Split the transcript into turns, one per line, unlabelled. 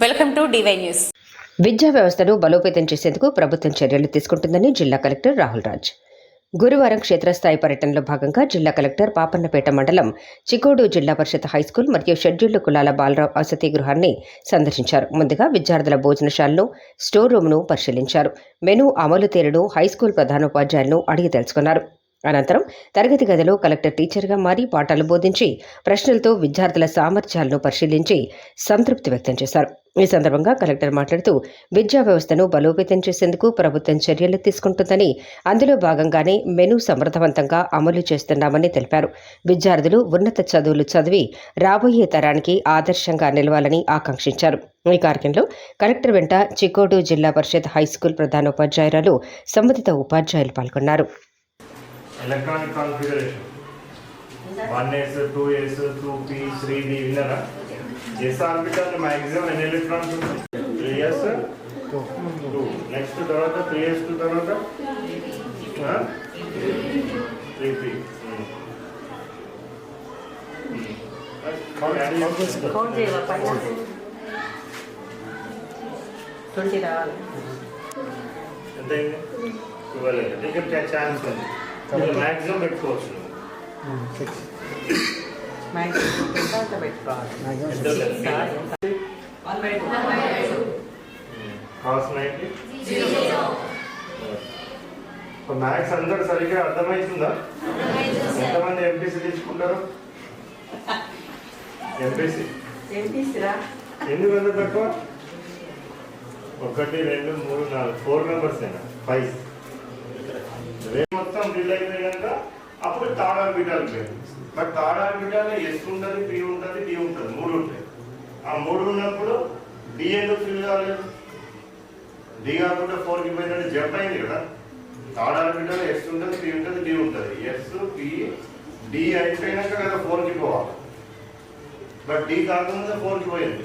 Welcome to DY news.
విద్యా వ్యవస్థను బలోపేతం చేసేందుకు ప్రభుత్వం చర్యలు తీసుకుంటుందని జిల్లా కలెక్టర్ రాహుల్ రాజ్. గురువారం క్షేత్రస్థాయి పర్యటనలో భాగంగా జిల్లా కలెక్టర్ పాపన్నపేట మండలం చికోడు జిల్లా పరిషత్ హైస్కూల్ మరియు షెడ్యూల్డ్ కులాల బాలరావు వసతి గృహాన్ని సందర్శించారు. ముందుగా విద్యార్థుల భోజనశాలను స్టోర్ రూమ్ను పరిశీలించారు. మెను అమలు తీరును హైస్కూల్ ప్రధానోపాధ్యాయులను అడిగి తెలుసుకున్నారు. అనంతరం తరగతి గదిలో కలెక్టర్ టీచర్గా మారి పాఠాలు బోధించి ప్రశ్నలతో విద్యార్థుల సామర్థ్యాలను పరిశీలించి సంతృప్తి వ్యక్తం చేశారు. ఈ సందర్భంగా కలెక్టర్ మాట్లాడుతూ విద్యా వ్యవస్థను బలోపేతం చేసేందుకు ప్రభుత్వం చర్యలు తీసుకుంటుందని అందులో భాగంగానే మెను సమర్థవంతంగా అమలు చేస్తున్నామని తెలిపారు. విద్యార్థులు ఉన్నత చదువులు చదివి రాబోయే తరానికి ఆదర్శంగా నిలవాలని ఆకాంక్షించారు. ఈ కార్యక్రమంలో కలెక్టర్ వెంట చికోడు జిల్లా పరిషత్ హైస్కూల్ ప్రధానోపాధ్యాయురాలు సంబంధిత ఉపాధ్యాయులు పాల్గొన్నారు.
Electronic configuration one S two S two P three D విన్నారా? ఎస్ ఆర్బిటల్ మ్యాక్సిమం ఎన్ని electrons three S two next తర్వాత త్రీ ఎస్ టూ తర్వాత? త్రీ పీ
ట్వంటీ రావాలి
ట్వెల్వ్ టికెట్ ఛాన్స్ ఉంది మ్యాక్సిమం పెట్టుకోవచ్చు.
మ్యాక్సిమం ఎంత పెట్టుకోవాలి
ఎంత కాస్ట్ నైన్టీ మ్యాథ్స్ అందరు సరిగ్గా అర్థమవుతుందా ఎంతమంది ఎంపీసీ తీసుకుంటారు? ఎంపీసీ
ఎంపీసీరా
ఎందుకు అంత తక్కువ? ఒకటి రెండు మూడు నాలుగు ఫోర్ మెంబర్స్ అయినా ఫైవ్ మొత్తం బిల్ అయిపోయాక అప్పుడు third orbital but third orbital S ఉంటుంది పి ఉంటుంది డి ఉంటుంది మూడు ఉంటాయి. ఆ మూడు ఉన్నప్పుడు డి ఎందుకు ఫిల్ కాలేదు డి కాకుండా ఫోర్కి పోయినట్టు జంప్ అయింది కదా. థర్డ్ ఆర్బిటాల్ ఎస్ ఉంటుంది పి ఉంటుంది డి ఉంటుంది. ఎస్ పి డి అయిపోయినాక కదా ఫోర్కి పోవాలి. బట్ డి కాకుండా ఫోర్కి పోయింది.